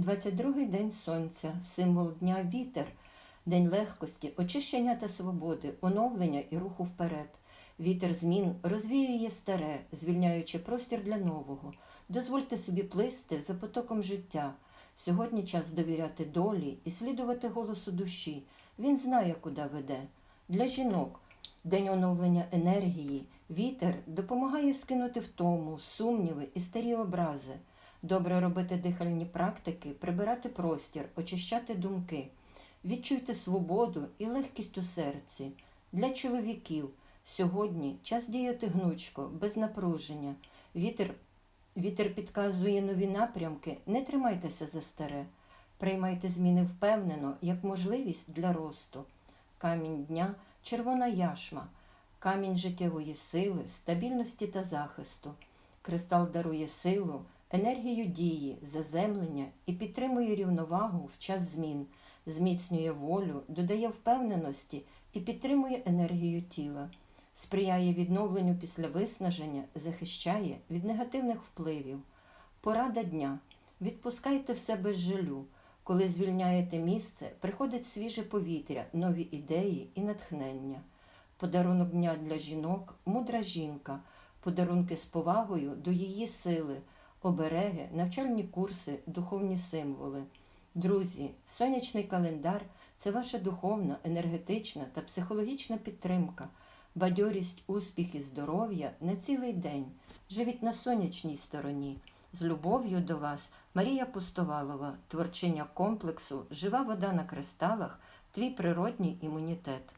22-й день сонця, символ дня вітер, день легкості, очищення та свободи, оновлення і руху вперед. Вітер змін розвіює старе, звільняючи простір для нового. Дозвольте собі плисти за потоком життя. Сьогодні час довіряти долі і слідувати голосу душі. Він знає, куди веде. Для жінок день оновлення енергії. Вітер допомагає скинути втому, сумніви і старі образи. Добре робити дихальні практики, прибирати простір, очищати думки. Відчуйте свободу і легкість у серці. Для чоловіків сьогодні час діяти гнучко, без напруження. Вітер, вітер підказує нові напрямки. Не тримайтеся за старе. Приймайте зміни впевнено, як можливість для росту. Камінь дня червона яшма, камінь життєвої сили, стабільності та захисту. Кристал дарує силу, енергію дії, заземлення і підтримує рівновагу в час змін, зміцнює волю, додає впевненості і підтримує енергію тіла, сприяє відновленню після виснаження, захищає від негативних впливів. Порада дня. Відпускайте все без жалю. Коли звільняєте місце, приходить свіже повітря, нові ідеї і натхнення. Подарунок дня для жінок мудра жінка, подарунки з повагою до її сили, обереги, навчальні курси, духовні символи. Друзі, сонячний календар це ваша духовна, енергетична та психологічна підтримка, бадьорість, успіх і здоров'я на цілий день. Живіть на сонячній стороні. З любов'ю до вас Марія Пустовалова, творчиня комплексу Жива вода на кристалах, твій природній імунітет.